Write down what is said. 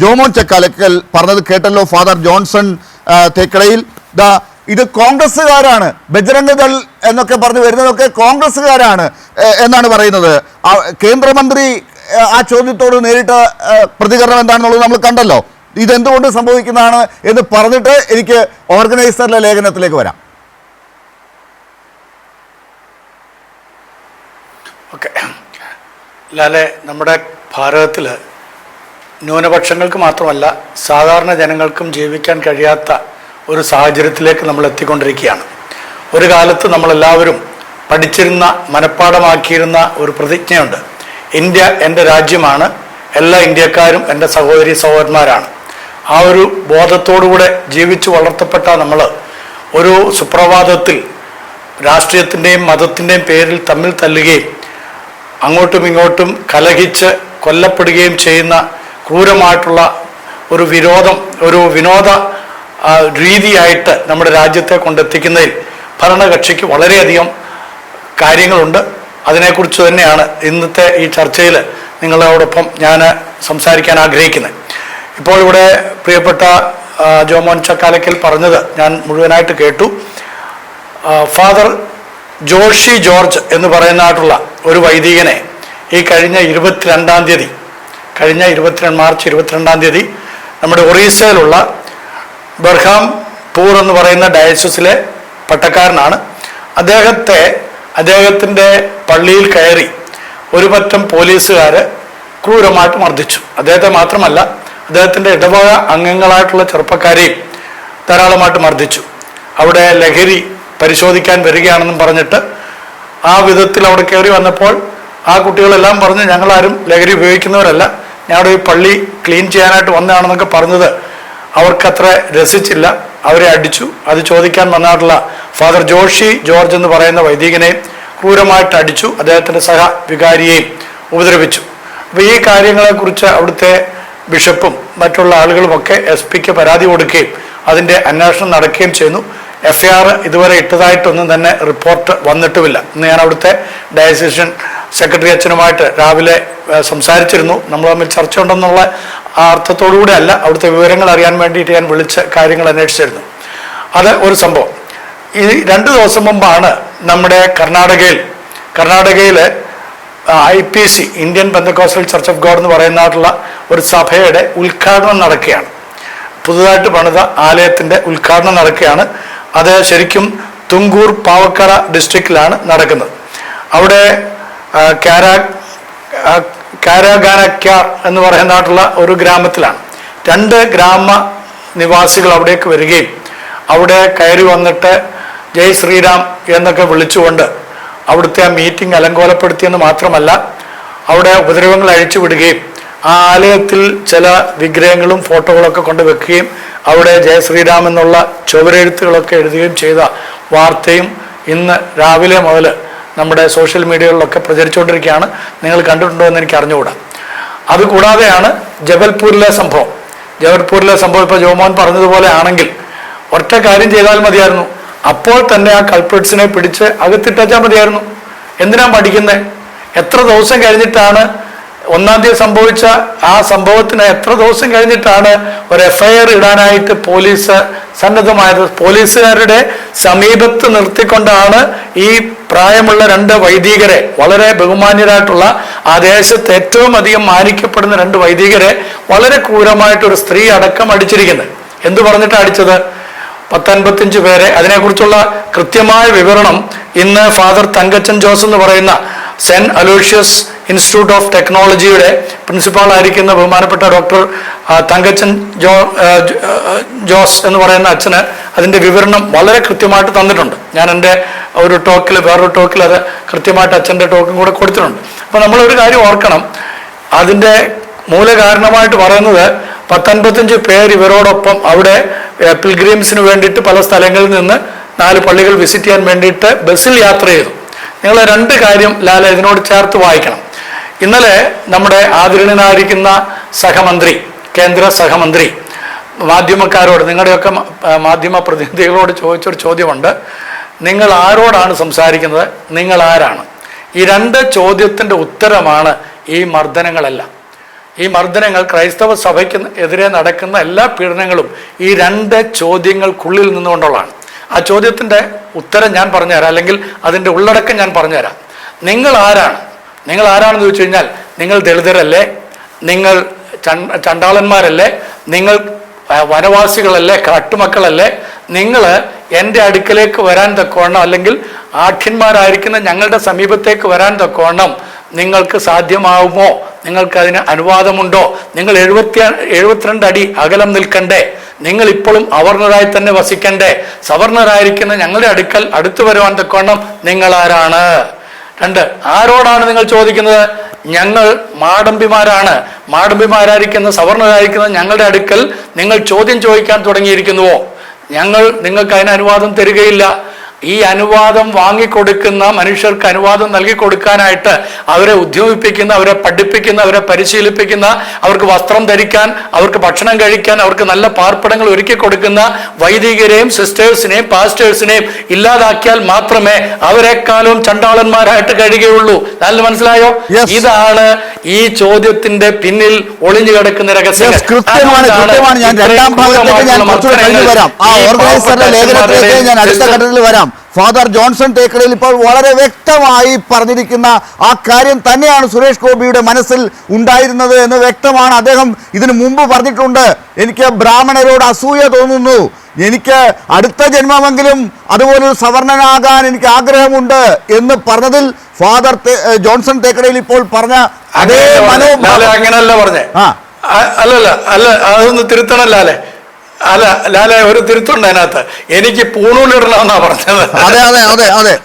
ജോമോൻ ചക്കാലക്കൽ പറഞ്ഞത് കേട്ടല്ലോ father Johnson തേക്കടയിൽ. ദാ ഇത് കോൺഗ്രസ്സുകാരാണ് ബജരംഗ ദൾ എന്നൊക്കെ പറഞ്ഞു വരുന്നതൊക്കെ കോൺഗ്രസ്സുകാരാണ് എന്നാണ് പറയുന്നത്. കേന്ദ്രമന്ത്രി ആ ചോദ്യത്തോട് നേരിട്ട പ്രതികരണം എന്താണെന്നുള്ളത് നമ്മൾ കണ്ടല്ലോ. ഇതെന്തുകൊണ്ട് സംഭവിക്കുന്നതാണ് എന്ന് പറഞ്ഞിട്ട് എനിക്ക് ഓർഗനൈസറിലെ ലേഖനത്തിലേക്ക് വരാം. ഓക്കെ. ലാലെ നമ്മുടെ ഭാരതത്തിൽ ന്യൂനപക്ഷങ്ങൾക്ക് മാത്രമല്ല സാധാരണ ജനങ്ങൾക്കും ജീവിക്കാൻ കഴിയാത്ത ഒരു സാഹചര്യത്തിലേക്ക് നമ്മൾ എത്തിക്കൊണ്ടിരിക്കുകയാണ്. ഒരു കാലത്ത് നമ്മളെല്ലാവരും പഠിച്ചിരുന്ന മനഃപ്പാടമാക്കിയിരുന്ന ഒരു പ്രതിജ്ഞയുണ്ട്. ഇന്ത്യ എന്റെ രാജ്യമാണ് എല്ലാ ഇന്ത്യക്കാരും എന്റെ സഹോദരി സഹോദരന്മാരാണ്. ആ ഒരു ബോധത്തോടുകൂടെ ജീവിച്ചു വളർത്തപ്പെട്ട നമ്മൾ ഒരു സുപ്രഭാതത്തിൽ രാഷ്ട്രീയത്തിന്റെയും മതത്തിന്റെയും പേരിൽ തമ്മിൽ തല്ലുകയും അങ്ങോട്ടും ഇങ്ങോട്ടും കലഹിച്ച് കൊല്ലപ്പെടുകയും ചെയ്യുന്ന ക്രൂരമായിട്ടുള്ള ഒരു വിരോധം ഒരു വിനോദ രീതിയായിട്ട് നമ്മുടെ രാജ്യത്തെ കൊണ്ടെത്തിക്കുന്നതിൽ ഭരണകക്ഷിക്ക് വളരെയധികം കാര്യങ്ങളുണ്ട്. അതിനെക്കുറിച്ച് തന്നെയാണ് ഇന്നത്തെ ഈ ചർച്ചയിൽ നിങ്ങളോടൊപ്പം ഞാൻ സംസാരിക്കാൻ ആഗ്രഹിക്കുന്നത്. ഇപ്പോൾ ഇവിടെ പ്രിയപ്പെട്ട ജോമോൻ ചക്കാലക്കൽ പറഞ്ഞത് ഞാൻ മുഴുവനായിട്ട് കേട്ടു. ഫാദർ ജോഷി ജോർജ് എന്ന് പറയുന്നതായിട്ടുള്ള ഒരു വൈദികനെ ഈ കഴിഞ്ഞ ഇരുപത്തിരണ്ടാം തീയതി കഴിഞ്ഞ ഇരുപത്തിരണ്ട് മാർച്ച് ഇരുപത്തിരണ്ടാം തീയതി നമ്മുടെ ഒറീസയിലുള്ള ബർഹാം പൂർ എന്ന് പറയുന്ന ഡയസസിലെ പട്ടക്കാരനാണ്. അദ്ദേഹത്തെ അദ്ദേഹത്തിന്റെ പള്ളിയിൽ കയറി ഒരു പറ്റം പോലീസുകാർ ക്രൂരമായിട്ട് മർദ്ദിച്ചു. അദ്ദേഹത്തെ മാത്രമല്ല അദ്ദേഹത്തിന്റെ ഇടവക അംഗങ്ങളായിട്ടുള്ള ചെറുപ്പക്കാരെയും ധാരാളമായിട്ട് മർദ്ദിച്ചു. അവിടെ ലഹരി പരിശോധിക്കാൻ വരികയാണെന്നും പറഞ്ഞിട്ട് ആ വിധത്തിൽ അവിടെ കയറി വന്നപ്പോൾ ആ കുട്ടികളെല്ലാം പറഞ്ഞ് ഞങ്ങളാരും ലഹരി ഉപയോഗിക്കുന്നവരല്ല. ഞങ്ങളുടെ ഈ പള്ളി ക്ലീൻ ചെയ്യാനായിട്ട് വന്നതാണെന്നൊക്കെ പറഞ്ഞത് അവർക്കത്ര രസിച്ചില്ല. അവരെ അടിച്ചു. അത് ചോദിക്കാൻ വന്നിട്ടുള്ള ഫാദർ ജോഷി ജോർജ് എന്ന് പറയുന്ന വൈദികനെയും ക്രൂരമായിട്ട് അടിച്ചു. അദ്ദേഹത്തിന്റെ സഹ വികാരിയെയും ഉപദ്രവിച്ചു. അപ്പോൾ ഈ കാര്യങ്ങളെക്കുറിച്ച് അവിടുത്തെ ബിഷപ്പും മറ്റുള്ള ആളുകളുമൊക്കെ എസ് പിക്ക് പരാതി കൊടുക്കുകയും അതിന്റെ അന്വേഷണം നടക്കുകയും ചെയ്യുന്നു. എഫ് ഐ ആർ ഇതുവരെ ഇട്ടതായിട്ടൊന്നും തന്നെ റിപ്പോർട്ട് വന്നിട്ടുമില്ല. ഇന്ന് ഞാൻ അവിടുത്തെ ഡയസിഷൻ സെക്രട്ടറി അച്ഛനുമായിട്ട് രാവിലെ സംസാരിച്ചിരുന്നു. നമ്മൾ തമ്മിൽ ചർച്ച ഉണ്ടെന്നുള്ള അർത്ഥത്തോടുകൂടെ അല്ല അവിടുത്തെ വിവരങ്ങൾ അറിയാൻ വേണ്ടിയിട്ട് ഞാൻ വിളിച്ച് കാര്യങ്ങൾ അന്വേഷിച്ചിരുന്നു. അത് ഒരു സംഭവം. ഈ രണ്ട് ദിവസം മുമ്പാണ് നമ്മുടെ കർണാടകയിൽ കർണാടകയിൽ I P C Indian Pentecostal church of God എന്ന് പറയുന്നതായിട്ടുള്ള ഒരു സഭയുടെ ഉദ്ഘാടനം നടക്കുകയാണ്. പുതുതായിട്ട് പണിത ആലയത്തിന്റെ ഉദ്ഘാടനം നടക്കുകയാണ്. അത് ശരിക്കും തുങ്കൂർ പാവക്കറ ഡിസ്ട്രിക്റ്റിലാണ് നടക്കുന്നത്. അവിടെ കാരാ കാരാഗാനക്യാർ എന്ന് പറയുന്നതായിട്ടുള്ള ഒരു ഗ്രാമത്തിലാണ്. രണ്ട് ഗ്രാമ നിവാസികൾ അവിടേക്ക് വരികയും അവിടെ കയറി വന്നിട്ട് ജയ് ശ്രീരാം എന്നൊക്കെ വിളിച്ചുകൊണ്ട് അവിടുത്തെ ആ മീറ്റിംഗ് അലങ്കോലപ്പെടുത്തിയെന്ന് മാത്രമല്ല അവിടെ ഉപദ്രവങ്ങൾ അഴിച്ചു വിടുകയും ആ ആലയത്തിൽ ചില വിഗ്രഹങ്ങളും ഫോട്ടോകളൊക്കെ കൊണ്ട് വെക്കുകയും അവിടെ ജയശ്രീരാം എന്നുള്ള ചുവരെഴുത്തുകളൊക്കെ എഴുതുകയും ചെയ്ത വാർത്തയും ഇന്ന് രാവിലെ മുതൽ നമ്മുടെ സോഷ്യൽ മീഡിയകളിലൊക്കെ പ്രചരിച്ചുകൊണ്ടിരിക്കുകയാണ്. നിങ്ങൾ കണ്ടിട്ടുണ്ടോ എന്ന് എനിക്ക് അറിഞ്ഞുകൂടാ. അതുകൂടാതെയാണ് ജബൽപൂരിലെ സംഭവം. ജബൽപൂരിലെ സംഭവം ഇപ്പോൾ ജോമോൻ പറഞ്ഞതുപോലെ ആണെങ്കിൽ ഒറ്റ കാര്യം ചെയ്താൽ മതിയായിരുന്നു. അപ്പോൾ തന്നെ ആ കൾപ്രിറ്റ്സിനെ പിടിച്ച് അകത്തിട്ടാൽ മതിയായിരുന്നു. എന്തിനാ പഠിക്കുന്നത് എത്ര ദിവസം കഴിഞ്ഞിട്ടാണ് ഒന്നാം തീയതി സംഭവിച്ച ആ സംഭവത്തിന് എത്ര ദിവസം കഴിഞ്ഞിട്ടാണ് ഒരു എഫ്ഐആർ ഇടാനായിട്ട് പോലീസ് സന്നദ്ധമായത്? പോലീസുകാരുടെ സമീപത്ത് നിർത്തിക്കൊണ്ടാണ് ഈ പ്രായമുള്ള രണ്ട് വൈദികരെ വളരെ ബഹുമാന്യരായിട്ടുള്ള ആ ദേശത്ത് ഏറ്റവും അധികം മാനിക്കപ്പെടുന്ന രണ്ട് വൈദികരെ വളരെ ക്രൂരമായിട്ട് ഒരു സ്ത്രീ അടക്കം അടിച്ചിരിക്കുന്നത് എന്തു പറഞ്ഞിട്ടാണ് അടിച്ചത്? പത്തൻപത്തിയഞ്ച് പേരെ. അതിനെക്കുറിച്ചുള്ള കൃത്യമായ വിവരണം ഇന്ന് ഫാദർ തങ്കച്ചൻ ജോസ് എന്ന് പറയുന്ന സെന്റ് അലോഷ്യസ് ഇൻസ്റ്റിറ്റ്യൂട്ട് ഓഫ് ടെക്നോളജിയുടെ പ്രിൻസിപ്പാൾ ആയിരിക്കുന്ന ബഹുമാനപ്പെട്ട ഡോക്ടർ തങ്കച്ചൻ ജോ ജോസ് എന്ന് പറയുന്ന അച്ഛന് അതിന്റെ വിവരണം വളരെ കൃത്യമായിട്ട് തന്നിട്ടുണ്ട്. ഞാൻ എന്റെ ഒരു ടോക്കിൽ വേറൊരു ടോക്കിൽ അത് കൃത്യമായിട്ട് അച്ഛന്റെ ടോക്കും കൂടെ കൊടുത്തിട്ടുണ്ട്. അപ്പോൾ നമ്മളൊരു കാര്യം ഓർക്കണം. അതിന്റെ മൂലകാരണമായിട്ട് പറയുന്നത് പത്തൊൻപത്തഞ്ച് പേര് ഇവരോടൊപ്പം അവിടെ പിൽഗ്രീംസിന് വേണ്ടിയിട്ട് പല സ്ഥലങ്ങളിൽ നിന്ന് നാല് പള്ളികൾ വിസിറ്റ് ചെയ്യാൻ വേണ്ടിയിട്ട് ബസ്സിൽ യാത്ര ചെയ്തു. നിങ്ങൾ രണ്ട് കാര്യം ലാല ഇതിനോട് ചേർത്ത് വായിക്കണം. ഇന്നലെ നമ്മുടെ ആദരണീയനായിരിക്കുന്ന സഹമന്ത്രി കേന്ദ്ര സഹമന്ത്രി മാധ്യമക്കാരോട് നിങ്ങളുടെയൊക്കെ മാധ്യമ പ്രതിനിധികളോട് ചോദിച്ചൊരു ചോദ്യമുണ്ട്. നിങ്ങൾ ആരോടാണ് സംസാരിക്കുന്നത്? നിങ്ങൾ ആരാണ്? ഈ രണ്ട് ചോദ്യത്തിന്റെ ഉത്തരമാണ് ഈ മർദ്ദനങ്ങളെല്ലാം. ഈ മർദ്ദനങ്ങൾ ക്രൈസ്തവ സഭയ്ക്ക് എതിരെ നടക്കുന്ന എല്ലാ പീഡനങ്ങളും ഈ രണ്ട് ചോദ്യങ്ങൾക്കുള്ളിൽ നിന്നുകൊണ്ടുള്ളതാണ്. ആ ചോദ്യത്തിന്റെ ഉത്തരം ഞാൻ പറഞ്ഞുതരാം അല്ലെങ്കിൽ അതിന്റെ ഉള്ളടക്കം ഞാൻ പറഞ്ഞുതരാം. നിങ്ങൾ ആരാണ്? നിങ്ങൾ ആരാണെന്ന് ചോദിച്ചു കഴിഞ്ഞാൽ നിങ്ങൾ ദളിതരല്ലേ? നിങ്ങൾ ചണ്ട ചണ്ടാളന്മാരല്ലേ? നിങ്ങൾ വനവാസികളല്ലേ? കാട്ടുമക്കളല്ലേ? നിങ്ങൾ എന്റെ അടുക്കലേക്ക് വരാൻ തക്കവണ്ണം അല്ലെങ്കിൽ ആഠ്യന്മാരായിരിക്കുന്ന ഞങ്ങളുടെ സമീപത്തേക്ക് വരാൻ തക്കവണ്ണം നിങ്ങൾക്ക് സാധ്യമാവുമോ? നിങ്ങൾക്ക് അതിന് അനുവാദമുണ്ടോ? നിങ്ങൾ എഴുപത്തി എഴുപത്തിരണ്ട് അടി അകലം നിൽക്കണ്ടേ? നിങ്ങൾ ഇപ്പോഴും അവർണരായി തന്നെ വസിക്കണ്ടേ? സവർണരായിരിക്കുന്ന ഞങ്ങളുടെ അടുക്കൽ അടുത്തു വരുവാൻ തക്കവണ്ണം നിങ്ങൾ ആരാണ്? രണ്ട് ആരോടാണ് നിങ്ങൾ ചോദിക്കുന്നത്? ഞങ്ങൾ മാടമ്പിമാരാണ്. മാടമ്പിമാരായിരിക്കുന്ന സവർണരായിരിക്കുന്ന ഞങ്ങളുടെ അടുക്കൽ നിങ്ങൾ ചോദ്യം ചോദിക്കാൻ തുടങ്ങിയിരിക്കുന്നുവോ? ഞങ്ങൾ നിങ്ങൾക്ക് അതിന് അനുവാദം തരികയില്ല. ഈ അനുവാദം വാങ്ങിക്കൊടുക്കുന്ന മനുഷ്യർക്ക് അനുവാദം നൽകി കൊടുക്കാനായിട്ട് അവരെ ഉദ്യോഗിപ്പിക്കുന്ന അവരെ പഠിപ്പിക്കുന്ന അവരെ പരിശീലിപ്പിക്കുന്ന അവർക്ക് വസ്ത്രം ധരിക്കാൻ അവർക്ക് ഭക്ഷണം കഴിക്കാൻ അവർക്ക് നല്ല പാർപ്പിടങ്ങൾ ഒരുക്കി കൊടുക്കുന്ന വൈദികരെയും സിസ്റ്റേഴ്സിനെയും പാസ്റ്റേഴ്സിനെയും ഇല്ലാതാക്കിയാൽ മാത്രമേ അവരെക്കാളും ചണ്ടാളന്മാരായിട്ട് കഴിയുകയുള്ളൂ. നല്ല മനസ്സിലായോ? ഇതാണ് ഈ ചോദ്യത്തിന്റെ പിന്നിൽ ഒളിഞ്ഞു കിടക്കുന്ന രഹസ്യം ഞാൻ രണ്ടാം ഭാഗത്തേക്ക് ഞാൻ വരാം. ആ ഓർഗനൈസറുടെ ലേഖനത്തിലേക്ക് ഞാൻ അടുത്ത ഘട്ടത്തിൽ വരാം. ഫാദർ ജോൺസൺ തേക്കടയിൽ ഇപ്പോൾ വളരെ വ്യക്തമായി പറഞ്ഞിരിക്കുന്ന ആ കാര്യം തന്നെയാണ് സുരേഷ് ഗോപിയുടെ മനസ്സിൽ ഉണ്ടായിരുന്നത് എന്ന് വ്യക്തമാണ് അദ്ദേഹം ഇതിനു മുമ്പ് പറഞ്ഞിട്ടുണ്ട്. എനിക്ക് ബ്രാഹ്മണരോട് അസൂയ തോന്നുന്നു. എനിക്ക് അടുത്ത ജന്മമെങ്കിലും അതുപോലൊരു സവർണനാകാൻ എനിക്ക് ആഗ്രഹമുണ്ട് എന്ന് പറഞ്ഞതിൽ ഫാദർ ജോൺസൺ തേക്കടയിൽ ഇപ്പോൾ പറഞ്ഞ അതേ മനോ പറഞ്ഞെ. ലാലെ മനോഭാവം അങ്ങനല്ല പറഞ്ഞേ അല്ലല്ല അല്ല അതൊന്ന് തിരുത്തണം ലാലെ. അല്ല ലാല ഒരു തിരുത്തുണ്ട് അതിനകത്ത്. എനിക്ക് പൂണൂലിടണമെന്നാ പറഞ്ഞത്. അതെ അതെ അതെ അതെ.